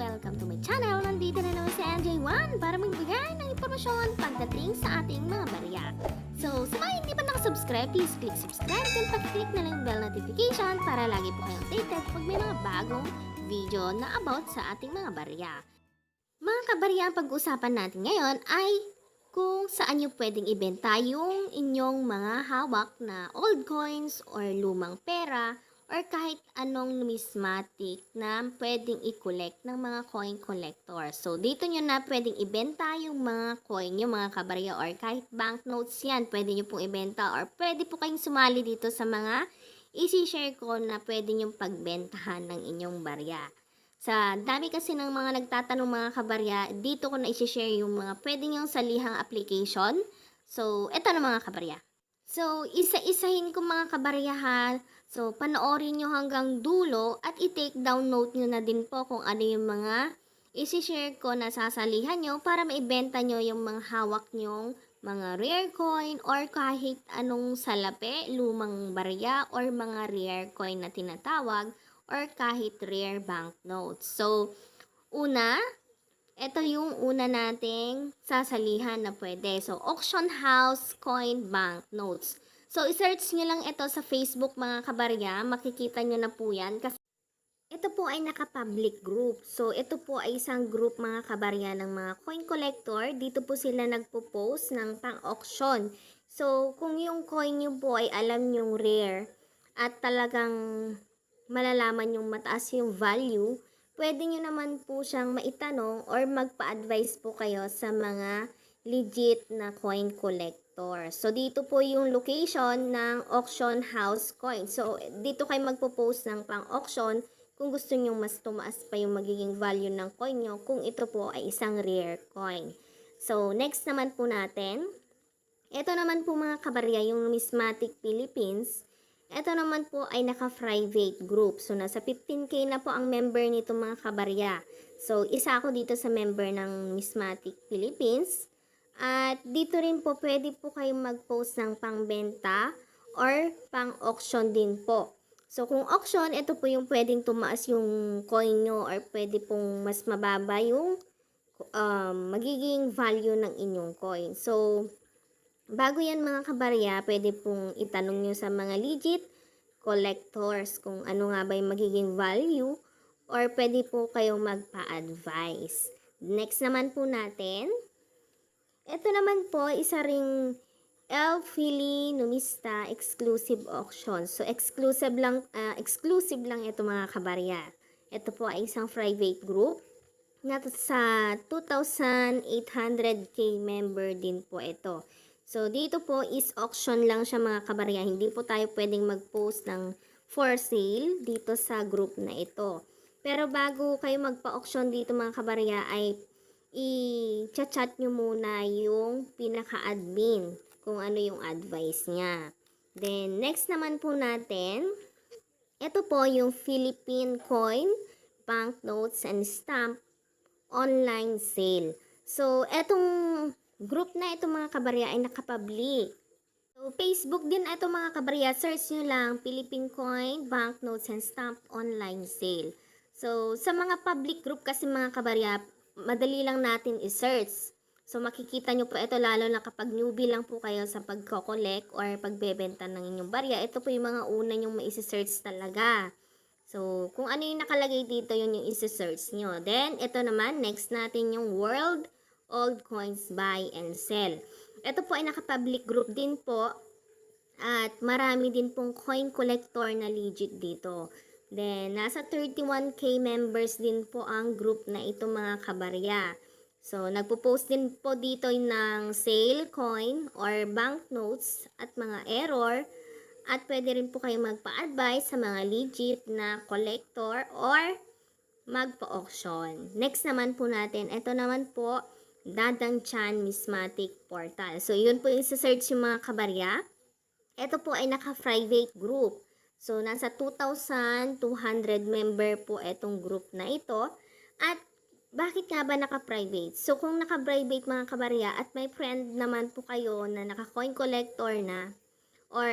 Welcome to my channel! Nandito na naman si MJ1 para magbigay ng impormasyon pagdating sa ating mga barya. So, sa mga hindi pa nakasubscribe, please click subscribe and pakiclick na lang bell notification para lagi po kayong updated pag may mga bagong video na about sa ating mga barya. Mga kabarya, ang pag-uusapan natin ngayon ay kung saan nyo pwedeng ibenta yung inyong mga hawak na old coins or lumang pera or kahit anong numismatic na pwedeng i-collect ng mga coin collector. So, dito nyo na pwedeng ibenta yung mga coin nyo, mga kabarya, or kahit banknotes yan, pwede nyo pong ibenta, or pwede po kayong sumali dito sa mga isi-share ko na pwede nyo pagbentahan ng inyong barya. Sa dami kasi ng mga nagtatanong mga kabarya, dito ko na isi-share yung mga pwede nyong salihang application. So, eto na mga kabarya. So, isa-isahin ko mga kabaryahan. So, panoorin nyo hanggang dulo at i-take down note nyo na din po kung ano yung mga isi-share ko na sasalihan nyo para maibenta nyo yung mga hawak nyong mga rare coin or kahit anong salapi, lumang barya or mga rare coin na tinatawag or kahit rare banknotes. So, una, ito yung una nating sasalihan na pwede. So, auction house coin banknotes. So, isearch nyo lang ito sa Facebook mga kabarya. Makikita nyo na po yan. Kasi ito po ay naka-public group. So, ito po ay isang group mga kabarya ng mga coin collector. Dito po sila nagpo-post ng pang-auction. So, kung yung coin nyo po ay alam nyong rare at talagang malalaman yung mataas yung value, pwede nyo naman po siyang maitanong or magpa-advise po kayo sa mga legit na coin collector. So, dito po yung location ng auction house coin. So, dito kayo magpo-post ng pang-auction kung gusto nyo mas tumaas pa yung magiging value ng coin nyo kung ito po ay isang rare coin. So, next naman po natin, ito naman po mga kabarya, yung Numismatic Philippines. Ito naman po ay naka-private group. So, nasa 15k na po ang member nito mga kabarya. So, isa ako dito sa member ng Numismatic Philippines. At dito rin po pwede po kayong mag-post ng pangbenta or pang-auction din po. So, kung auction, ito po yung pwedeng tumaas yung coin nyo or pwede pong mas mababa yung um, magiging value ng inyong coin. So, bago yan mga kabarya, pwede pong itanong nyo sa mga legit collectors kung ano nga ba yung magiging value or pwede po kayong magpa-advise. Next naman po natin, ito naman po, isa ring El Fili Numista Exclusive Auction. So, exclusive lang, ah, exclusive lang ito mga kabarya. Ito po ay isang private group na sa 2,800k member din po ito. So, dito po is auction lang siya mga kabarya. Hindi po tayo pwedeng mag-post ng for sale dito sa group na ito. Pero bago kayo magpa-auction dito mga kabarya ay i-chat nyo muna yung pinaka-admin kung ano yung advice niya. Then, next naman po natin, ito po yung Philippine Coin, Banknotes, and Stamp online sale. So, etong group na ito mga kabarya ay nakapublic. So, Facebook din ito mga kabarya. Search nyo lang Philippine Coin, Banknotes, and Stamp online sale. So, sa mga public group kasi mga kabarya, madali lang natin i-search. So, makikita nyo po ito lalo na kapag newbie lang po kayo sa pagko-collect or pagbebenta ng inyong barya. Ito po yung mga una nyong maisi-search talaga. So, kung ano yung nakalagay dito, yun yung isi-search nyo. Then, ito naman, next natin yung World Old Coins Buy and Sell. Ito po ay naka-public group din po. At marami din pong coin collector na legit dito. Then, nasa 31k members din po ang group na ito mga kabarya. So, nagpo-post din po dito ng sale coin or banknotes at mga error. At pwede rin po kayo magpa-advise sa mga legit na collector or magpa-auction. Next naman po natin, ito naman po, Dadang Chan Mismatic Portal. So, yun po yung search yung mga kabarya. Ito po ay naka-private group. So, nasa 2,200 member po itong group na ito. At bakit nga ba naka-private? So, kung naka-private mga kabarya at may friend naman po kayo na naka-coin collector na or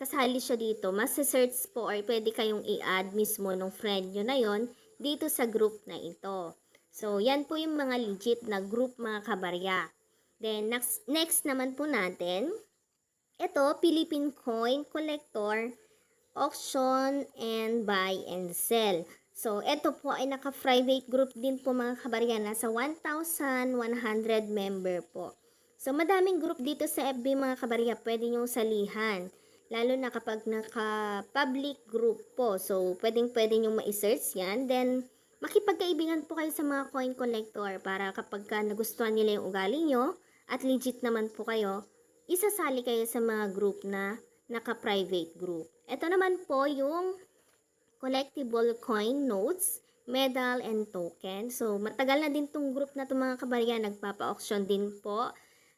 kasali siya dito, mas search po or pwede kayong i-add mismo ng friend nyo na yon dito sa group na ito. So, yan po yung mga legit na group mga kabarya. Then, next, next naman po natin, ito, Philippine Coin Collector, Auction, and Buy and Sell. So, ito po ay naka-private group din po mga kabarya. Nasa 1,100 member po. So, madaming group dito sa FB mga kabarya. Pwede nyo salihan. Lalo na kapag naka-public group po. So, pwedeng pwede nyo ma-search yan. Then, makipagkaibigan po kayo sa mga coin collector para kapag ka nagustuhan nila yung ugali nyo at legit naman po kayo, isasali kayo sa mga group na naka-private group. Ito naman po yung collectible coin notes, medal, and token. So, matagal na din tong group na to mga kabarya. Nagpapa-auction din po.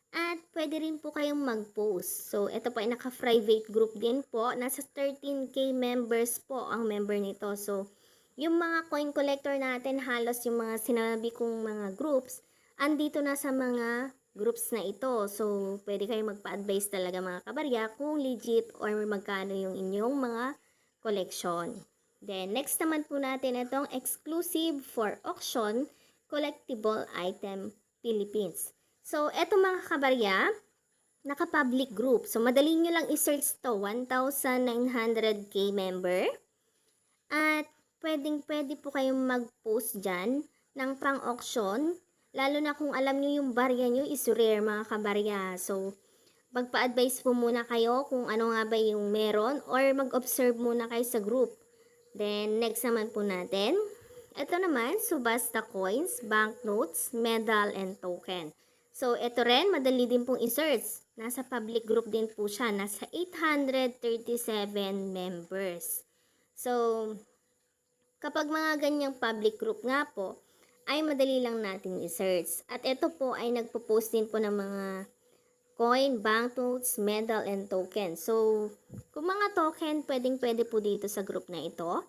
At pwede rin po kayong mag-post. So, ito po ay naka-private group din po. Nasa 13k members po ang member nito. So, yung mga coin collector natin, halos yung mga sinabi kong mga groups, andito na sa mga groups na ito. So, pwede kayong magpa-advise talaga mga kabarya kung legit or magkano yung inyong mga collection. Then, next naman po natin itong exclusive for auction collectible item Philippines. So, eto mga kabarya, naka-public group. So, madali nyo lang i-search to, 1,900k member. At pwedeng pwede po kayong mag-post dyan ng pang-auction. Lalo na kung alam nyo yung barya nyo is rare mga kabarya. So, magpa-advise po muna kayo kung ano nga ba yung meron or mag-observe muna kayo sa group. Then, next naman po natin. Ito naman, subasta coins, banknotes, medal, and token. So, ito rin, madali din pong i-search. Nasa public group din po siya. Nasa 837 members. So, kapag mga ganyang public group nga po, ay madali lang nating i-search. At ito po ay nagpo-post din po ng mga coin, banknotes, medal, and token. So, kung mga token, pwedeng pwede po dito sa group na ito.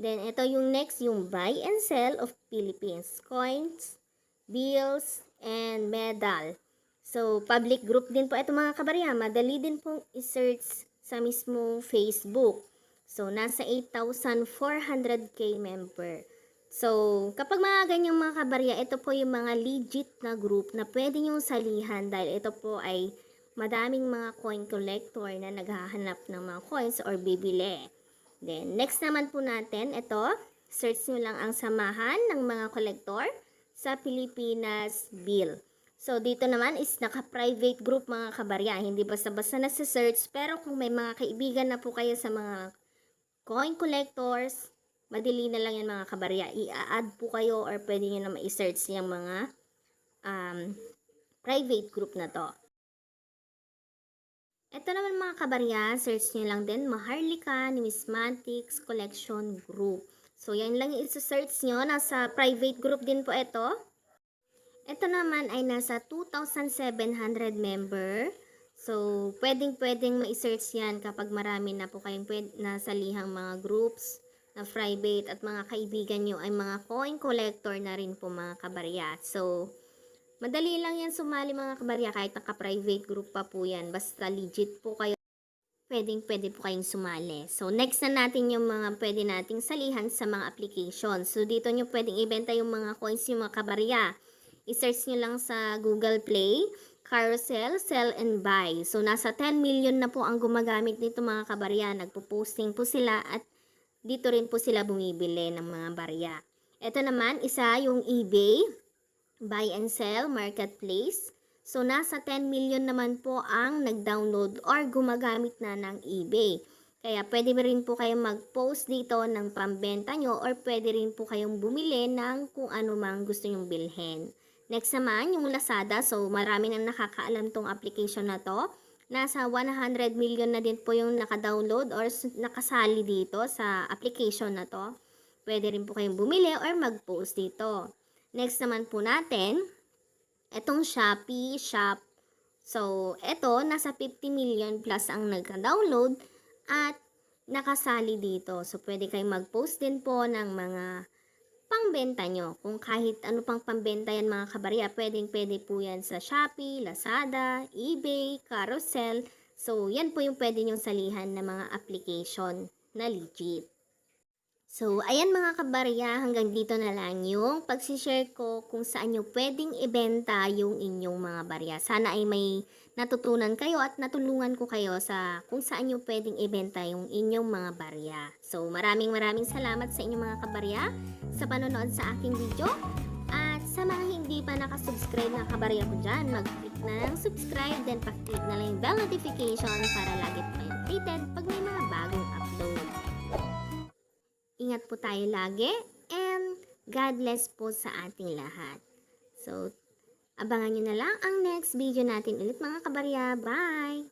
Then, ito yung next, yung buy and sell of Philippines. Coins, bills, and medal. So, public group din po ito mga kabarya. Madali din pong i-search sa mismong Facebook. So, nasa 8,400k member. So, kapag mga ganyang mga kabarya, ito po yung mga legit na group na pwede nyong salihan dahil ito po ay madaming mga coin collector na naghahanap ng mga coins or bibili. Then, next naman po natin, ito, search nyo lang ang samahan ng mga collector sa Pilipinas Bill. So, dito naman is naka-private group mga kabarya. Hindi basta-basta na sa search. Pero kung may mga kaibigan na po kayo sa mga coin collectors, madali na lang yan mga kabarya. I-add po kayo or pwede nyo na ma-search yung mga um, private group na to. Ito naman mga kabarya, search nyo lang din Maharlika Numismatics Collection Group. So, yan lang yung isa-search nyo. Nasa private group din po ito. Ito naman ay nasa 2,700 member. So, pwedeng-pwedeng ma-search yan kapag marami na po kayong pwed- nasalihang mga groups na private at mga kaibigan nyo ay mga coin collector na rin po mga kabarya. So, madali lang yan sumali mga kabarya kahit naka-private group pa po yan. Basta legit po kayo pwedeng pwede po kayong sumali. So, next na natin yung mga pwede nating salihan sa mga applications. So, dito nyo pwedeng ibenta yung mga coins yung mga kabarya. I-search nyo lang sa Google Play, Carousel, Sell and Buy. So, nasa 10 million na po ang gumagamit nito mga kabarya. Nagpo-posting po sila at dito rin po sila bumibili ng mga barya. Ito naman, isa yung eBay, Buy and Sell Marketplace. So, nasa 10 million naman po ang nag-download or gumagamit na ng eBay. Kaya pwede rin po kayong mag-post dito ng pambenta nyo or pwede rin po kayong bumili ng kung ano mang gusto nyong bilhin. Next naman, yung Lazada. So, marami nang nakakaalam tong application na to. Nasa 100 million na din po yung naka-download or nakasali dito sa application na to. Pwede rin po kayong bumili or mag-post dito. Next naman po natin, etong Shopee Shop. So, eto, nasa 50 million plus ang nagka-download at nakasali dito. So, pwede kayong mag-post din po ng mga pangbenta nyo. Kung kahit ano pang pambenta yan mga kabarya, pwedeng pwede po yan sa Shopee, Lazada, eBay, Carousel. So, yan po yung pwede nyong salihan ng mga application na legit. So, ayan mga kabarya, hanggang dito na lang yung pagsishare ko kung saan nyo pwedeng ibenta yung inyong mga barya. Sana ay may natutunan kayo at natulungan ko kayo sa kung saan nyo pwedeng ibenta yung inyong mga barya. So, maraming maraming salamat sa inyong mga kabarya sa panonood sa aking video. At sa mga hindi pa nakasubscribe na kabarya ko dyan, mag-click na ng subscribe, then pakiclick na lang yung bell notification para lagi updated pag may mga bagong upload. Ingat po tayo lagi and God bless po sa ating lahat. So, abangan nyo na lang ang next video natin ulit mga kabarya. Bye!